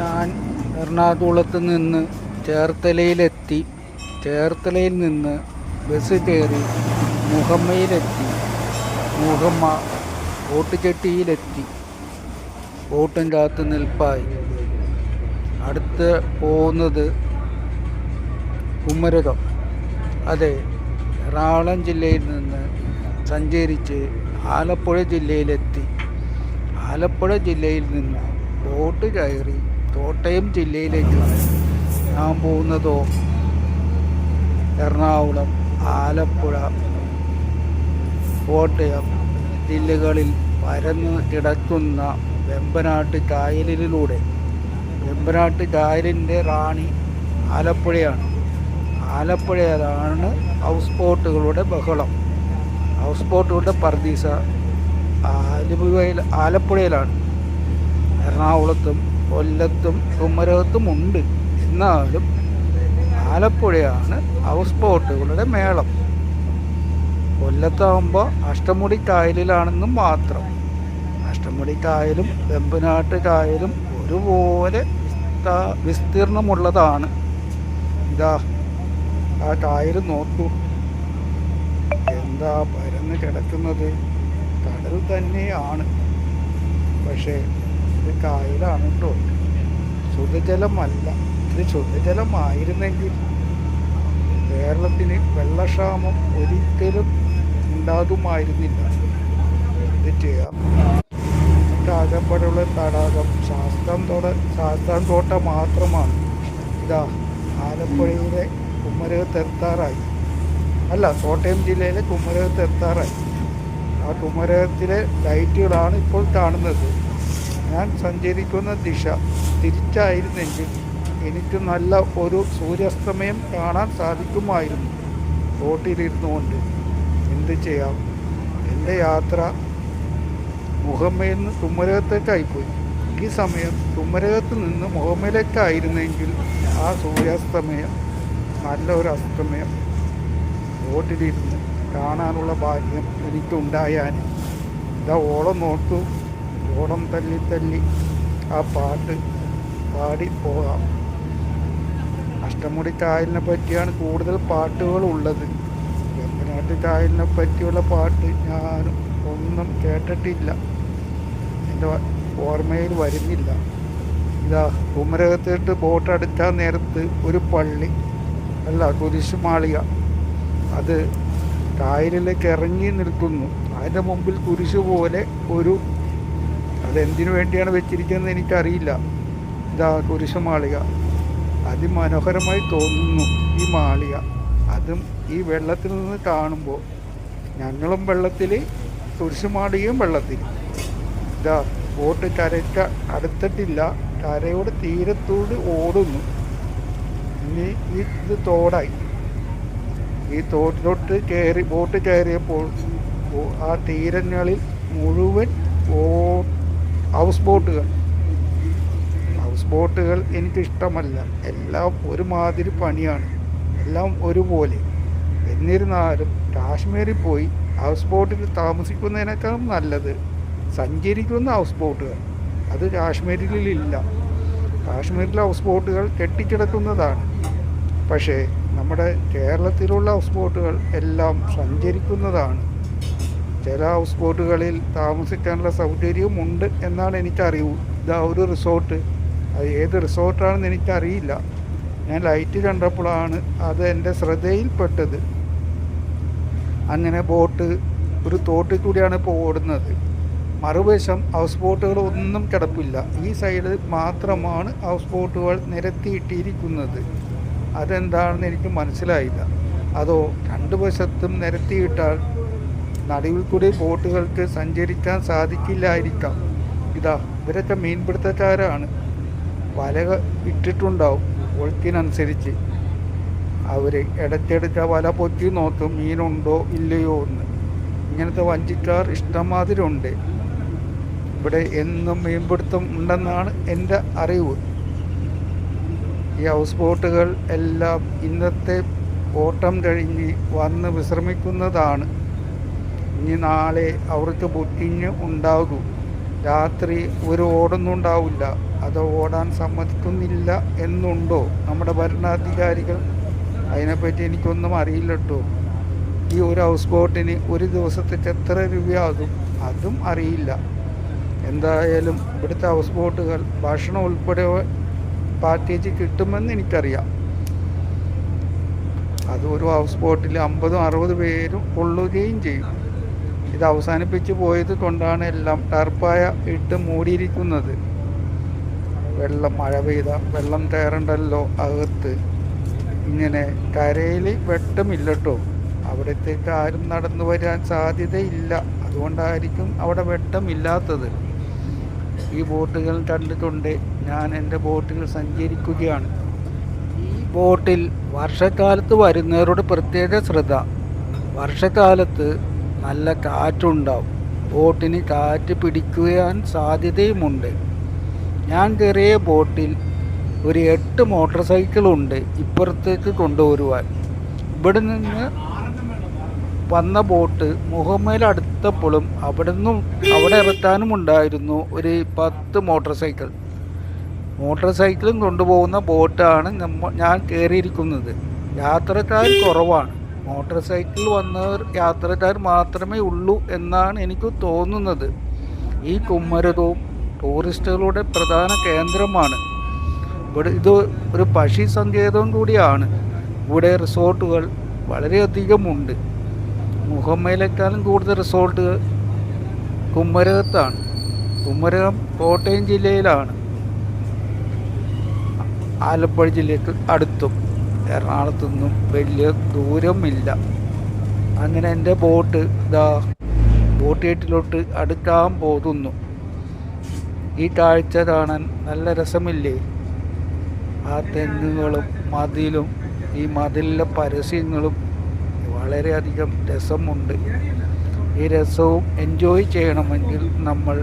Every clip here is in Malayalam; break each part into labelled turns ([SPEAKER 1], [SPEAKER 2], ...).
[SPEAKER 1] ഞാൻ എറണാകുളത്ത് നിന്ന് ചേർത്തലയിലെത്തി. ചേർത്തലയിൽ നിന്ന് ബസ് കയറി മുഹമ്മയിലെത്തി. മുഹമ്മ ഓട്ടുചട്ടിയിലെത്തി. കാത്ത് നിൽപ്പായി. അടുത്ത് പോകുന്നത് കുമരകം. അതെ എറണാകുളം ജില്ലയിൽ നിന്ന് സഞ്ചരിച്ച് ആലപ്പുഴ ജില്ലയിലെത്തി. ആലപ്പുഴ ജില്ലയിൽ നിന്ന് ബോട്ട് കയറി കോട്ടയം ജില്ലയിലേക്കാണ് ഞാൻ പോകുന്നതോ എറണാകുളം ആലപ്പുഴ കോട്ടയം ജില്ലകളിൽ പരന്ന് കിടക്കുന്ന വെമ്പനാട്ട് കായലിലൂടെ. വെമ്പനാട്ട് കായലിന്റെ റാണി ആലപ്പുഴയാണ്. ആലപ്പുഴയിലാണ് ഹൗസ് ബോട്ടുകളുടെ ബഹളം. ഹൗസ് ബോട്ടുകളുടെ പർദീസ ആലപ്പുഴയിൽ ആലപ്പുഴയിലാണ്. എറണാകുളത്തും കൊല്ലത്തും കുമരകത്തും ഉണ്ട്. എന്നാലും ആലപ്പുഴയാണ് ഹൗസ് ബോട്ടുകളുടെ മേളം. കൊല്ലത്താകുമ്പോൾ അഷ്ടമുടി കായലിലാണെന്നും മാത്രം. അഷ്ടമുടി കായലും വെമ്പനാട്ട് കായലും ഒരുപോലെ വിസ്താ- വിസ്തീർണമുള്ളതാണ്. ഇതാ ആ കായൽ നോക്കൂ. എന്താ പരന്ന് കിടക്കുന്നത്? കടൽ തന്നെയാണ്. പക്ഷേ ഇത് കായലാണ് കേട്ടോ ശുദ്ധജലമല്ല ഇത് ശുദ്ധജലമായിരുന്നെങ്കിൽ കേരളത്തിന് വെള്ളക്ഷാമം ഒരിക്കലും ഉണ്ടാകുമായിരുന്നില്ല. ഇത് ചെയ്യാം. ആകപ്പെടെയുള്ള തടാകം ശാസ്ത്രം തോട ശാസ്ത്രം തോട്ട മാത്രമാണ്. ഇതാ ആലപ്പുഴയിലെ കുമരകത്ത് എത്താറായി അല്ല കോട്ടയം ജില്ലയിലെ കുമരകത്ത് എത്താറായി ആ കുമരകത്തിലെ ലൈറ്റുകളാണ് ഇപ്പോൾ കാണുന്നത്. ഞാൻ സഞ്ചരിക്കുന്ന ദിശ തിരിച്ചായിരുന്നെങ്കിൽ എനിക്ക് നല്ല ഒരു സൂര്യാസ്തമയം കാണാൻ സാധിക്കുമായിരുന്നു. ബോട്ടിലിരുന്നുകൊണ്ട് എന്ത് ചെയ്യാം? എന്റെ യാത്ര മുഹമ്മയിൽ നിന്ന് കുമരകത്തേക്കായിപ്പോയി ഈ സമയം തുമ്മരകത്ത് നിന്ന് മുഹമ്മയിലേക്കായിരുന്നെങ്കിൽ ആ സൂര്യാസ്തമയം നല്ല ഒരു അസ്തമയം ബോട്ടിലിരുന്ന് കാണാനുള്ള ഭാഗ്യം എനിക്കുണ്ടായാൽ ഇതാ ഓളം നോക്കൂ ഓളം തല്ലി തല്ലി ആ പാട്ട് പാടി പോകാം. അഷ്ടമുടി കായലിനെ പറ്റിയാണ് കൂടുതൽ പാട്ടുകൾ ഉള്ളത് വെമ്പനാട്ട് കായലിനെ പറ്റിയുള്ള പാട്ട് ഞാൻ ഒന്നും കേട്ടിട്ടില്ല. എന്റെ ഓർമ്മയിൽ വരുന്നില്ല. ഇതാ കുമരകത്തിട്ട് ബോട്ട് അടുക്കാൻ നേരത്ത് ഒരു പള്ളി അല്ല കുരിശുമാളിക അത് കായലിലേക്ക് ഇറങ്ങി നിൽക്കുന്നു. അതിന്റെ മുമ്പിൽ കുരിശു പോലെ ഒരു അതെന്തിനു വേണ്ടിയാണ് വെച്ചിരിക്കുന്നത് എനിക്കറിയില്ല. ഇതാ കുരിശുമാളിക അതിമനോഹരമായി തോന്നുന്നു ഈ മാളിക. അതും ഈ വെള്ളത്തിൽ നിന്ന് കാണുമ്പോൾ ഞങ്ങളും വെള്ളത്തിൽ കുരിശുമാളികയും വെള്ളത്തിൽ ഇതാ ബോട്ട് കരയ്ക്ക അടുത്തിട്ടില്ല. കരയോട് തീരത്തോട് ഓടുന്നു. ഇനി ഈ ഇത് തോടായി. ഈ തോട്ടിലോട്ട് കയറി ബോട്ട് കയറിയപ്പോൾ ആ തീരങ്ങളിൽ മുഴുവൻ ഓ ഹൗസ് ബോട്ടുകൾ ഹൗസ് ബോട്ടുകൾ എനിക്കിഷ്ടമല്ല. എല്ലാം ഒരുമാതിരി പണിയാണ്. എല്ലാം ഒരുപോലെ. എന്നിരുന്നാലും കാശ്മീരിൽ പോയി ഹൗസ് ബോട്ടിൽ താമസിക്കുന്നതിനേക്കാളും നല്ലത് സഞ്ചരിക്കുന്ന ഹൗസ് ബോട്ടുകൾ അത് കാശ്മീരിലില്ല കാശ്മീരിലെ ഹൗസ് ബോട്ടുകൾ കെട്ടിക്കിടക്കുന്നതാണ്. പക്ഷേ നമ്മുടെ കേരളത്തിലുള്ള ഹൗസ് ബോട്ടുകൾ എല്ലാം സഞ്ചരിക്കുന്നതാണ്. ചില ഹൗസ് ബോട്ടുകളിൽ താമസിക്കാനുള്ള സൗകര്യവും ഉണ്ട് എന്നാണ് എനിക്കറിവ് ഇതാ ഒരു റിസോർട്ട് അത് ഏത് റിസോർട്ടാണെന്ന് എനിക്കറിയില്ല. ഞാൻ ലൈറ്റ് കണ്ടപ്പോഴാണ് അത് എന്റെ ശ്രദ്ധയിൽപ്പെട്ടത്. അങ്ങനെ ബോട്ട് ഒരു തോട്ടിൽ കൂടിയാണ് ഇപ്പോൾ ഓടുന്നത്. മറുവശം ഹൗസ് ബോട്ടുകൾ ഒന്നും കിടപ്പില്ല. ഈ സൈഡിൽ മാത്രമാണ് ഹൗസ് ബോട്ടുകൾ നിരത്തിയിട്ടിരിക്കുന്നത്. അതെന്താണെന്ന് എനിക്ക് മനസ്സിലായില്ല. അതോ രണ്ട് വശത്തും നിരത്തിയിട്ടാൽ നടുവിൽ കൂടി ബോട്ടുകൾക്ക് സഞ്ചരിക്കാൻ സാധിക്കില്ലായിരിക്കാം. ഇതാ ഇവരൊക്കെ മീൻപിടുത്തക്കാരാണ്. വല ഇട്ടിട്ടുണ്ടാവും ഒഴുക്കിനനുസരിച്ച് അവർ ഇടയ്ക്കിടയ്ക്ക് വല പൊത്തി നോക്കും മീനുണ്ടോ ഇല്ലയോ എന്ന്. ഇങ്ങനത്തെ വഞ്ചിക്കാർ ഇഷ്ടംമാതിരി ഉണ്ട് ഇവിടെ എന്നും മീൻപിടുത്തം ഉണ്ടെന്നാണ് എന്റെ അറിവ്. ഈ ഹൗസ് ബോട്ടുകൾ എല്ലാം ഇന്നത്തെ ഓട്ടം കഴിഞ്ഞ് വന്ന് വിശ്രമിക്കുന്നതാണ്. ഇനി നാളെ അവർക്ക് ബുദ്ധിഞ്ഞ് ഉണ്ടാകും. രാത്രി ഒരു ഓടൊന്നും ഉണ്ടാവില്ല അത് ഓടാൻ സമ്മതിക്കുന്നില്ല എന്നുണ്ടോ? നമ്മുടെ ഭരണാധികാരികൾ? അതിനെപ്പറ്റി എനിക്കൊന്നും അറിയില്ല കേട്ടോ. ഈ ഒരു ഹൗസ് ബോട്ടിന് ഒരു ദിവസത്തേക്ക് എത്ര രൂപയാകും? അതും അറിയില്ല. എന്തായാലും ഇവിടുത്തെ ഹൗസ് ബോട്ടുകൾ ഭക്ഷണം ഉൾപ്പെടെ പാക്കേജ് കിട്ടുമെന്ന് എനിക്കറിയാം. അത് ഒരു ഹൗസ് ബോട്ടിൽ അമ്പതും അറുപത് പേരും കൊള്ളുകയും ചെയ്യും. ഇത് അവസാനിപ്പിച്ച് പോയത് കൊണ്ടാണ് എല്ലാം ടർപ്പായ ഇട്ട് മൂടിയിരിക്കുന്നത്. വെള്ളം മഴ പെയ്ത വെള്ളം കയറണ്ടല്ലോ അകത്ത്. ഇങ്ങനെ കരയിൽ വെട്ടമില്ലട്ടോ. അവിടത്തേക്ക് ആരും നടന്നു വരാൻ സാധ്യതയില്ല. അതുകൊണ്ടായിരിക്കും അവിടെ വെട്ടമില്ലാത്തത്. ഈ ബോട്ടുകൾ കണ്ടിട്ടുണ്ട് ഞാൻ എന്റെ ബോട്ടുകൾ സഞ്ചരിക്കുകയാണ്. ഈ ബോട്ടിൽ വർഷക്കാലത്ത് വരുന്നവരോട് പ്രത്യേക ശ്രദ്ധ. വർഷക്കാലത്ത് നല്ല കാറ്റുണ്ടാവും. ബോട്ടിന് കാറ്റ് പിടിക്കുവാൻ സാധ്യതയുമുണ്ട്. ഞാൻ കയറിയ ബോട്ടിൽ ഒരു എട്ട് മോട്ടോർ സൈക്കിളുണ്ട് ഇപ്പുറത്തേക്ക് കൊണ്ടുവരുവാൻ. ഇവിടെ നിന്ന് വന്ന ബോട്ട് മുഹമ്മയിൽ അടുത്തപ്പോഴും അവിടെ നിന്നും അവിടെ ഇറക്കാനും ഉണ്ടായിരുന്നു ഒരു പത്ത് മോട്ടോർ സൈക്കിൾ. മോട്ടോർ സൈക്കിളും കൊണ്ടുപോകുന്ന ബോട്ടാണ് ഞാൻ കയറിയിരിക്കുന്നത്. യാത്രക്കാർ കുറവാണ്. മോട്ടോർ സൈക്കിൾ വന്നവർ യാത്രക്കാർ മാത്രമേ ഉള്ളൂ എന്നാണ് എനിക്ക് തോന്നുന്നത്. ഈ കുമ്മരതവും ടൂറിസ്റ്റുകളുടെ പ്രധാന കേന്ദ്രമാണ്. ഇവിടെ ഇത് ഒരു പക്ഷി സങ്കേതവും കൂടിയാണ്. ഇവിടെ റിസോർട്ടുകൾ വളരെയധികമുണ്ട് മുഹമ്മയിലേക്കാളും കൂടുതൽ റിസോർട്ട് കുമ്മരകത്താണ്. കുമ്മരകം കോട്ടയം ജില്ലയിലാണ്. ആലപ്പുഴ ജില്ലയ്ക്ക് അടുത്തും. എറണാകുളത്തു നിന്നും വലിയ ദൂരമില്ല. അങ്ങനെ എന്റെ ബോട്ട് ഇതാ ബോട്ട് ഏറ്റിലോട്ട് അടുക്കാൻ പോകുന്നു. ഈ കാഴ്ച കാണാൻ നല്ല രസമില്ലേ? ആ തെങ്ങുകളും മതിലും ഈ മതിലിലെ പരസ്യങ്ങളും വളരെയധികം രസമുണ്ട്. ഈ രസവും എൻജോയ് ചെയ്യണമെങ്കിൽ നമ്മൾ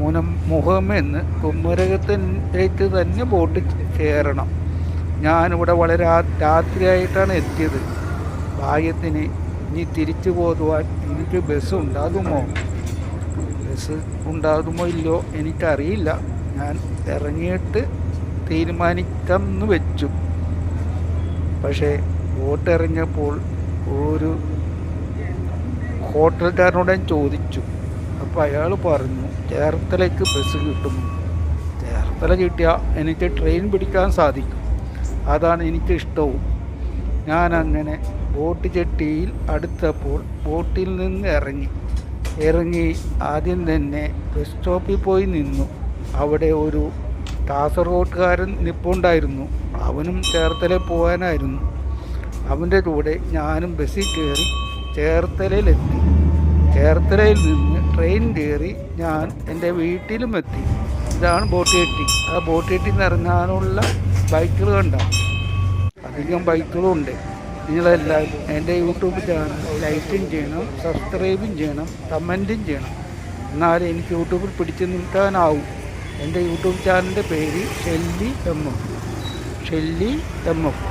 [SPEAKER 1] മുനം മുഖമെന്ന് കുമരകത്തിലേക്ക് തന്നെ ബോട്ട് കയറണം. ഞാനിവിടെ വളരെ രാത്രിയായിട്ടാണ് എത്തിയത്. ഭാഗ്യത്തിന് ഇനി തിരിച്ചു പോകുവാൻ എനിക്ക് ബസ് ഉണ്ടാകുമോ ബസ് ഉണ്ടാകുമോ ഇല്ലയോ എനിക്കറിയില്ല. ഞാൻ ഇറങ്ങിയിട്ട് തീരുമാനിക്കാം എന്ന് വെച്ചു. പക്ഷേ ബോട്ട് ഇറങ്ങിയപ്പോൾ ഒരു ഹോട്ടൽക്കാരനോട് ഞാൻ ചോദിച്ചു. അപ്പോൾ അയാൾ പറഞ്ഞു ചേർത്തലയ്ക്ക് ബസ് കിട്ടും ചേർത്തല കിട്ടിയാൽ എനിക്ക് ട്രെയിൻ പിടിക്കാൻ സാധിക്കും. അതാണ് എനിക്കിഷ്ടവും. ഞാൻ അങ്ങനെ ബോട്ട് ചെട്ടിയിൽ അടുത്തപ്പോൾ ബോട്ടിൽ നിന്ന് ഇറങ്ങി. ഇറങ്ങി ആദ്യം തന്നെ ബസ് സ്റ്റോപ്പിൽ പോയി നിന്നു. അവിടെ ഒരു കാസർഗോഡുകാരൻ നിപ്പുണ്ടായിരുന്നു. അവനും ചേർത്തല പോകാനായിരുന്നു. അവന്റെ കൂടെ ഞാനും ബസ്സിൽ കയറി ചേർത്തലയിലെത്തി. ചേർത്തലയിൽ നിന്ന് ട്രെയിൻ കയറി ഞാൻ എന്റെ വീട്ടിലും എത്തി. ഇതാണ് ബോട്ട് കെട്ടി ആ ബോട്ട് കെട്ടി ഇറങ്ങാനുള്ള ബൈക്കുകൾ ഉണ്ടാവും അധികം ബൈക്കുകളും ഉണ്ട്. നിങ്ങളെല്ലാവരും എന്റെ യൂട്യൂബ് ചാനൽ ലൈക്കും ചെയ്യണം സബ്സ്ക്രൈബും ചെയ്യണം കമന്റും ചെയ്യണം. എന്നാലേ എനിക്ക് യൂട്യൂബിൽ പിടിച്ചു നിൽക്കാനാവും. എന്റെ യൂട്യൂബ് ചാനലിന്റെ പേര് Shelly M F. Shelly M F.